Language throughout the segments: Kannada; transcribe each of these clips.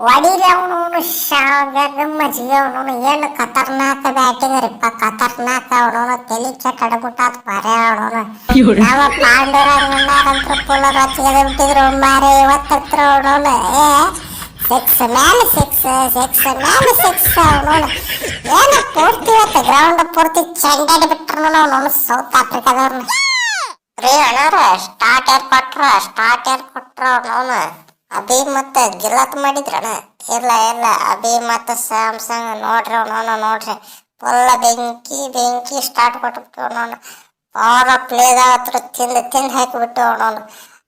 ಹೊಡಿರಿ ಅವನು ಶಾವ್ಯಾಗ ಮಜ್ಜಿಗೆ ಅವನು ಏನು ಖತರ್ನಾಕ ಬ್ಯಾಟಿಂಗ್ ರೀಪ್ಪ ಖತರ್ನಾಕ ಅವನು ತಲೆ ಕೆಟ್ಟ ಅಡಬಿಟ್ಟಾತ್ ಮರೆ ಅವನು ನಮ್ಮ ಪಾಂಡುರಂಗಣ್ಣಾರಂತ್ರ ಪುಲ ರಚಿಗೆ ಬಿಟ್ಟಿದ್ರು ಮಾರೆ ಇವತ್ತತ್ರ ಅವನು ಏ ಸಿಕ್ಸ್ ಮ್ಯಾಲೆ ಸಿಕ್ಸ್ ಸಿಕ್ಸ್ ಮ್ಯಾಲೆ ಸಿಕ್ಸ್ ಅವನು ಏನು ಪೂರ್ತಿ ಇವತ್ತು ಗ್ರೌಂಡ್ ಪೂರ್ತಿ ಚೆಂಡಾಡಿ ಬಿಟ್ರು ಅವನು ಸೌತ್ ಆಫ್ರಿಕಾದವ್ರನ್ನ ರೀ ಅಣ್ಣಾರ ಸ್ಟಾರ್ಟ್ ಯಾರು ಕೊಟ್ರ ಸ್ಟಾರ್ಟ್ ಯಾರು ಕೊಟ್ರ ಅವನು ಅಭಿ ಮತ್ತೆ ಗಿಲಾತ್ ಮಾಡಿದ್ರಣ? ಇಲ್ಲ ಇಲ್ಲ ಅಭಿ ಮತ್ತೆ ಸ್ಯಾಮ್ಸಂಗ್ ನೋಡ್ರಿ ಅವನವನು ನೋಡ್ರಿ. ಫುಲ್ಲ ಬೆಂಕಿ ಬೆಂಕಿ ಸ್ಟಾರ್ಟ್ ಕೊಟ್ಬಿಟ್ಟು ಅವನವನು ಪವರ್ ಪ್ಲೇದ ಹತ್ರ ತಿಂದು ತಿಂದು ಹಾಕಿಬಿಟ್ಟು ಅವನವನು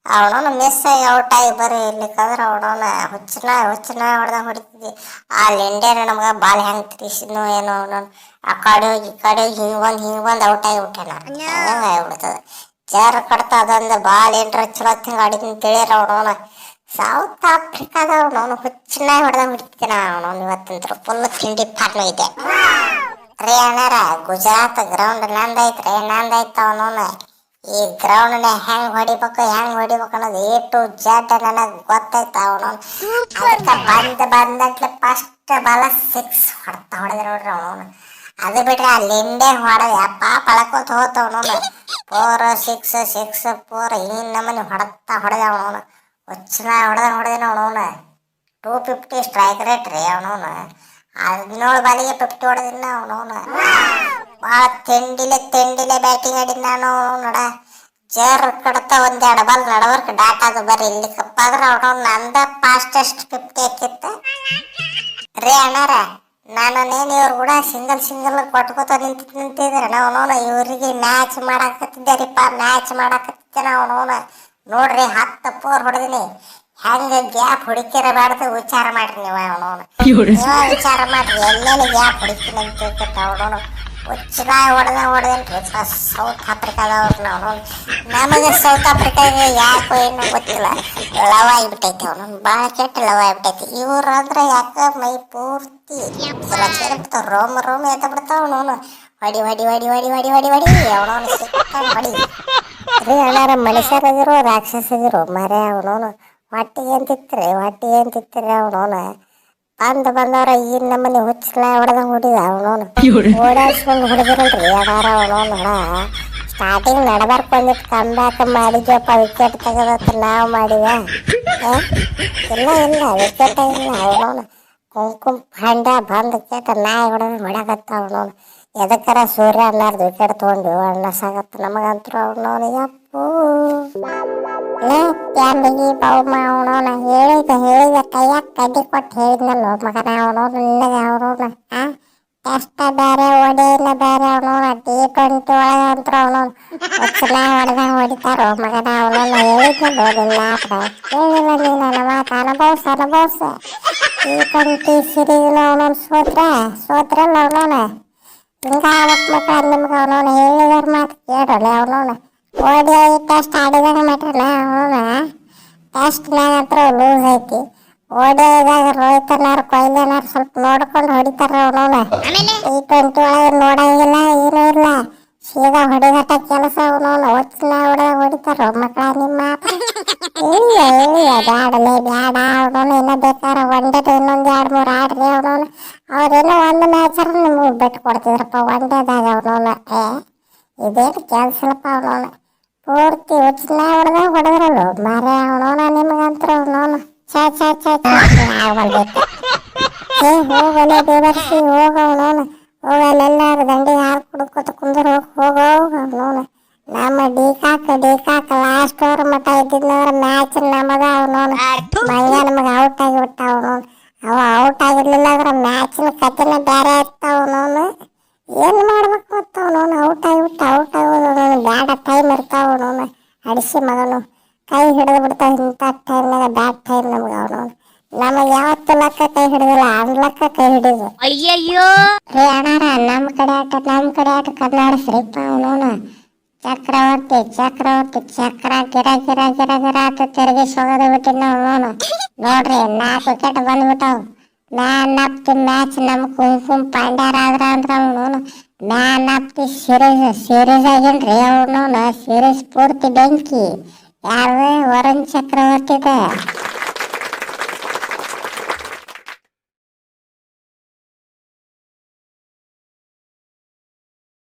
ಅವನವನು ಮಿಸ್ ಆಗಿ ಔಟ್ ಆಗಿ ಬರ್ರಿ ಇರ್ಲಿಕ್ಕಂದ್ರೆ ಅವನವನ ಹುಚ್ಚನ ಹುಚ್ಚನ ಹೊಡೆದ ಹೊಡಿತಿದ್ವಿ ಆ ಇಂಡಿಯನ್ ನಮ್ಗೆ ಬಾಲ್ ಹೆಂಗೆ ತಿರ್ಸಿದ್ನು ಏನೋ ಅವನವನು ಆ ಕಡೆ ಹೋಗಿ ಈ ಕಡೆ ಹೋಗಿ ಹಿಂಗೆ ಬಂದು ಹಿಂಗೆ ಬಂದು ಔಟ್ ಆಗಿ ಬಿಟ್ಟೆನ ಹಂಗ ಆಗ್ಬಿಡ್ತದ. ಜಾರ ಕಡ್ತ ಅದೊಂದು ಬಾಲ್ ಏನ್ರ ಚಲೋ ತಿಂಗ ಆಡಿದ್ನ ತಿಳಿಯರ ಅವನವನ ಸೌತ್ ಆಫ್ರಿಕಾದವ್ನು ಅವನು ಹುಚ್ಚನ ಹೊಡೆದ ಬಿಡ್ತೀನಿ ಅವನು ಇವತ್ತಂತ್ರ ಫುಲ್ ತಿಂಡಿ ಪಾರ್ನು ಇದೆ ರೀ ಗುಜರಾತ್ ಗ್ರೌಂಡ್ ನಂದೈತ್ರಿ ನಂದೈತ ಅವನು. ಈ ಗ್ರೌಂಡ್ ಹೆಂಗ್ ಹೊಡಿಬೇಕು ಹೆಂಗ್ ಹೊಡಿಬೇಕು ಅನ್ನೋದು ಎ ಟು ಜಡ್ ನನಗೆ ಗೊತ್ತೈತ ಅವನು. ಅದಕ್ಕೆ ಬಂದ್ ಬಂದಟ್ಲೆ ಫಸ್ಟ್ ಬಾಲ ಸಿಕ್ಸ್ ಹೊಡ್ತಾ ಹೊಡೆದ ನೋಡ್ರಿ ಅವನು. ಅದು ಬಿಟ್ರೆ ಅಲ್ಲಿ ಇಂಡೆ ಹೊಡೆದ ಯಪ್ಪ ಪಳಕೋತ ಹೋತವನು ಫೋರ್ ಸಿಕ್ಸ್ ಸಿಕ್ಸ್ ಫೋರ್ ಈ ನಮ್ಮನೆ ಹೊಡತಾ ಹೊಡೆದ ಅವನು. ಹುಚ್ಚನ ಹೊಡೆದ ನೋಡಿದೇನೆ ಅವನವನ ಟೂ ಫಿಫ್ಟಿ ಸ್ಟ್ರೈಕ್ ರೇಟ್ ರೀ ಅವನವನ. ಹದಿನೇಳು ಬಾಲಿಗೆ ಫಿಫ್ಟಿ ಹೊಡೆದಿನ ಅವನವನ. ಭಾಳ ತಿಂಡಿಲೆ ತಿಂಡಿಲೆ ಬ್ಯಾಟಿಂಗ್ ಆಡಿನ ನಾನು ನೋಡ. ಜರ್ ಕಡತ ಒಂದೆರಡು ಬಾಲ್ ನಡವರ್ಕ್ ಡಾಟ್ ಅದು ಬರ್ರಿ. ಇಲ್ಲಿ ಕಪ್ಪಾದ್ರೆ ಅವನವ್ನ ನಂದ ಫಾಸ್ಟೆಸ್ಟ್ ಫಿಫ್ಟಿ ಹಾಕಿತ್ತ. ರೀ ಅಣ್ಣಾರ ನಾನೇನು ಇವ್ರು ಕೂಡ ಸಿಂಗಲ್ ಸಿಂಗಲ್ ಕೊಟ್ಕೋತ ನಿಂತಿದ್ದೆ ನಿಂತಿದ್ರೆ. ನಾವು ಇವರಿಗೆ ಮ್ಯಾಚ್ ಮಾಡಾಕತ್ತಿದ್ದೆ ರೀಪ್ಪ ಮ್ಯಾಚ್ ಮಾಡಾಕತ್ತಿದ್ದೆ ನಾವು ನೋಡ್ರಿ ಹತ್ತು ಪೋರ್ ಹೊಡೆದಿನಿ. ಹೆಂಗ ಗ್ಯಾಪ್ ಹೊಡಿತಿರಬಾರ್ದು ವಿಚಾರ ಮಾಡ್ರಿ ನೀವು ಅವನವನು ನೀವ ವಿಚಾರ ಮಾಡ್ರಿ ಎಲ್ಲೆಲ್ಲಿ ಗ್ಯಾಪ್ ಹೊಡಿತೀನಿ ಅಂತ ತಿಳ್ಕೊತ ಅವನವನು ಹುಚ್ಚದ ಹೊಡೆದ ಹೊಡೆದೇನ್ರಿ ಸೌತ್ ಆಫ್ರಿಕಾದವ್ರು ನಾವು ನಮಗೆ ಸೌತ್ ಆಫ್ರಿಕಾಗೆ ಯಾಕೋ ಏನೋ ಗೊತ್ತಿಲ್ಲ. ಲವ ಆಗಿಬಿಟ್ಟೈತೆ ಅವನು. ಭಾಳ ಕೆಟ್ಟ ಲವ ಆಗಿಬಿಟ್ಟೈತಿ. ಇವ್ರು ಅಂದ್ರೆ ಯಾಕೆ ಮೈ ಪೂರ್ತಿ ಬಿಡ್ತಾವ. ರೋಮ್ ರೋಮ್ ಎತ್ತ ಬಿಡ್ತಾವ ಅವನು. ಹೊಡಿ ಹೊಡಿ ಹೊಡಿ ಹೊಡಿ ಹೊಡಿ ಹೊಡಿ ಹೊಡಿ. ಅವನವನು ಸಿಕ್ಕ ಹೊಡಿ ರೀ ಅಣ್ಣಾರ ಮನುಷ್ಯರಾಗಿರೋ ರಾಕ್ಷಸಗಿರೋ ಮರೆ ಅವನವನು ಹೊಟ್ಟಿಗೆ ಏನ್ ತಿತ್ತರಿ ಹೊಟ್ಟಿಗೆ ಏನ್ ತಿತ್ತರಿ ಅವನವನ? ಬಂದ್ ಬಂದವ್ರ, ಈ ನಮ್ಮನೆ ಹುಚ್ಚಲ ಹೊಡೆದಂಗ ಹೊಡಿದ ಅವನವನು. ಓಡಾಡ್ಸ್ಕೊಂಡು ಹೊಡೆದಿರಲ್ರಿ, ಅದಾರ ಅವನವನು ಹಣ ಸ್ಟಾರ್ಟಿಂಗ್ ನಡಬಾರ್ಕ್ ಬಂದಿಟ್ಟು ಕಮ್ ಬ್ಯಾಕ್ ಮಾಡಿದ್ವಪ್ಪ ವಿಕೆಟ್ ತೆಗೆದತ್ತ, ನಾವು ಮಾಡಿವ ಏ? ಇಲ್ಲ ಇಲ್ಲ ವಿಕೆಟ್ ಇಲ್ಲ, ಅವನವನು. ಕುಂಕುಮ್, ಪಾಂಡ ಬಂದ್ ಕೇಟ ನಾಯಿ ಹೊಡೆದ ಹೊಡ್ಯಾಕತ್ತ ಅವನವನು. ಎದಕ್ಕರ ಸೂರ್ಯ ಅನ್ನಾರ್ದು ವಿಕೆಟ್ ತೊಗೊಂಡು ಅಣ್ಣ ಸಾಗತ್ತ ನಮಗಂತೂ ಅವನವನು ಯಪ್ಪೂ. ಲೇ ಪ್ಯಾಂಬಿಗಿ ಬೌಮ ಅವನವನ ಹೇಳಿದ ಹೇಳಿದ ಕೈಯಾಗ ಕಡ್ಡಿ ಕೊಟ್ಟು ಹೇಳಿದ್ನಲ್ಲ ಮಗನ ಅವನವನು ನಿನಗೆ ಅವನವನ ಆ? ಟೆಸ್ಟ್ ಬೇರೆ ಒಡೆಯಿಲ್ಲ ಬೇರೆ ಅವನವನ ಟಿ ಟ್ವೆಂಟಿ ಒಳಗೆ ಅಂತ ಅವನವನು ಹುಚ್ಚನ ಹೊಡೆದ ಹೊಡಿತಾರೋ ಮಗನ ಅವನವನ ಹೇಳಿದ್ನಲ್ಲ ನಿನ್ನ ಆತ್ರ ಹೇಳಿಲ್ಲ ನೀನು ನನ್ನ ಮಾತು, ಅನುಭವಿಸ ಅನುಭವಿಸ. ಟಿ ಟ್ವೆಂಟಿ ಸಿರೀಸ್ ಅವನವನು ಸೋತ್ರ? ಸೋತ್ರಲ್ಲ ಅವನವನ ಹಿಂಗ ಅವತ್ ಮಕ್ಕಳ ನಿಮ್ಗೆ ಅವನವನ ಹೇಳಿದಾರ ಮಾತು ಕೇಳಲ್ಲ ಅವನವನ. ಓಡಿ ಟೆಸ್ಟ್ ಆಡಿದಾಗ ಮಾಡ್ರಲ್ಲ ಅವನ ಟೆಸ್ಟ್ನಾಗ ಹತ್ರ ಲೂಸ್ ಐತಿ. ಓಡಿದಾಗ ರೋಹಿತನಾರು ಸ್ವಲ್ಪ ನೋಡ್ಕೊಂಡು ಹೊಡಿತಾರ ಅವನವನ. ಈ ಟ್ವೆಂಟಿ ಒಳಗೆ ನೋಡಂಗಿಲ್ಲ ಏನೂ ಇಲ್ಲ. ಸೀದಾ ಹೊಡಿಗಟ್ಟ ಕೆಲಸ ಅವನವನ ಹೊತ್ತಿನ ಹೊಡೆದಾಗ ಹೊಡಿತಾರ ಮಕ್ಕಳ ನಿಮ್ಮ ಇಲ್ಲ ಇಲ್ಲ ಬ್ಯಾಡಲೇ ಬ್ಯಾಡ ಅವನವನು ಇನ್ನೂ ಬೇಕಾದ್ರೆ ಒನ್ ಡೇ ಇನ್ನೊಂದು ಎರಡು ಮೂರು ಆಡ್ರಿ ಅವನವನು ಅವ್ರೇನೋ ಒಂದು ಮ್ಯಾಚರ್ ನಿಮ್ಗೆ ಬಿಟ್ಟು ಕೊಡ್ತಿದ್ರಪ್ಪ ಒಂದೇದಾಗ ಅವನವನ ಏ ಇದೇನು ಕ್ಯಾನ್ಸಲಪ್ಪ ಅವನವನ ಪೂರ್ತಿ ಹುಚ್ಚನ ಹೊಡೆದ ಹೊಡೆದ್ರಲ್ಲ ಮಾರೇ ಅವನವನ ನಿಮಗಂತ್ರ ಅವನವನು ಛಾ ಛಾ ಛಾ ಛಾ ಹೋಗಲೇ ಬೇವರ್ಸಿ ಹೋಗ ಅವನವನು ಹೋಗ ಅಲ್ಲೆಲ್ಲಾರು ದಂಡಿ ಹಾಲು ಕುಡ್ಕೊತ ಕುಂದ್ರ ಹೋಗ ಹೋಗ ಅವನವನು ನಮ್ಮ ಡಿಕಾಕ್ ಡಿಕಾಕ್ ಲಾಸ್ಟ್ ಓವರ್ ಮಟ್ಟ ಇದ್ದಿದ್ನಂದ್ರ ಮ್ಯಾಚ್ ನಮಗ ಅವನವನು ಮಂಗ ನಮಗೆ ಔಟ್ ಆಗಿಬಿಟ್ಟ ಅವನವನು ಅವ ಔಟ್ ಆಗಿರ್ಲಿಲ್ಲ ಅಂದ್ರೆ ಮ್ಯಾಚಿನ ಕಥೆನೇ ಬೇರೆ ಇರ್ತ ಅವನವನು ಏನು ಮಾಡ್ಬೇಕು ಮತ್ತು ಅವನವನು ಔಟ್ ಆಗಿಬಿಟ್ಟು ಔಟ್ ಆಗೋದು ಬ್ಯಾಡ ಟೈಮ್ ಇರ್ತಾವ ಅವನವನು ಅಡಿಸಿ ಮಗನು ಕೈ ಹಿಡಿದು ಬಿಡ್ತಾವ ಇಂಥ ಟೈಮ್ನಾಗ ಬ್ಯಾಡ್ ಟೈಮ್ ನಮ್ಗೆ ಅವನವನು ನಮಗೆ ಯಾವತ್ತು ಲಕ್ಕ ಕೈ ಹಿಡಿದಿಲ್ಲ ಲಕ್ಕ ಕೈ ಹಿಡಿದು. ಅಯ್ಯಯ್ಯೋ! ರೇ ಅಣ್ಣಾರ ನಮ್ಮ ಕಡೆ ಆಟ ನಮ್ಮ ಕಡೆ ಆಟ ಕನ್ನಡಿಸ್ರಿಪ್ಪ ಅವನವನು. ಚಕ್ರವರ್ತಿ ಚಕ್ರವರ್ತಿ ಚಕ್ರ ಗಿರ ಗಿರ ಗಿರ ಗಿರ ಅಂತ ತಿರುಗಿಸಿ ಹೋಗೋದು ಬಿಟ್ಟಿನ ಅವನವನು. ನೋಡ್ರಿ ನಾಲ್ಕು ವಿಕೆಟ್ ಬಂದ್ಬಿಟ್ಟವು. ಮ್ಯಾನ್ ಆಫ್ ದಿ ಮ್ಯಾಚ್ ನಮ್ಮ ಕುಂಕುಮ್ ಪಾಂಡ್ಯಾರ ಆದ್ರ ಅಂದ್ರ ಅವನು man of the series series ಆಗೇನ್ರಿ ಅವನವನು. ಸೀರೀಸ್ ಪೂರ್ತಿ ಬೆಂಕಿ. ಯಾರು ವರುಣ್ ಚಕ್ರವರ್ತಿದ.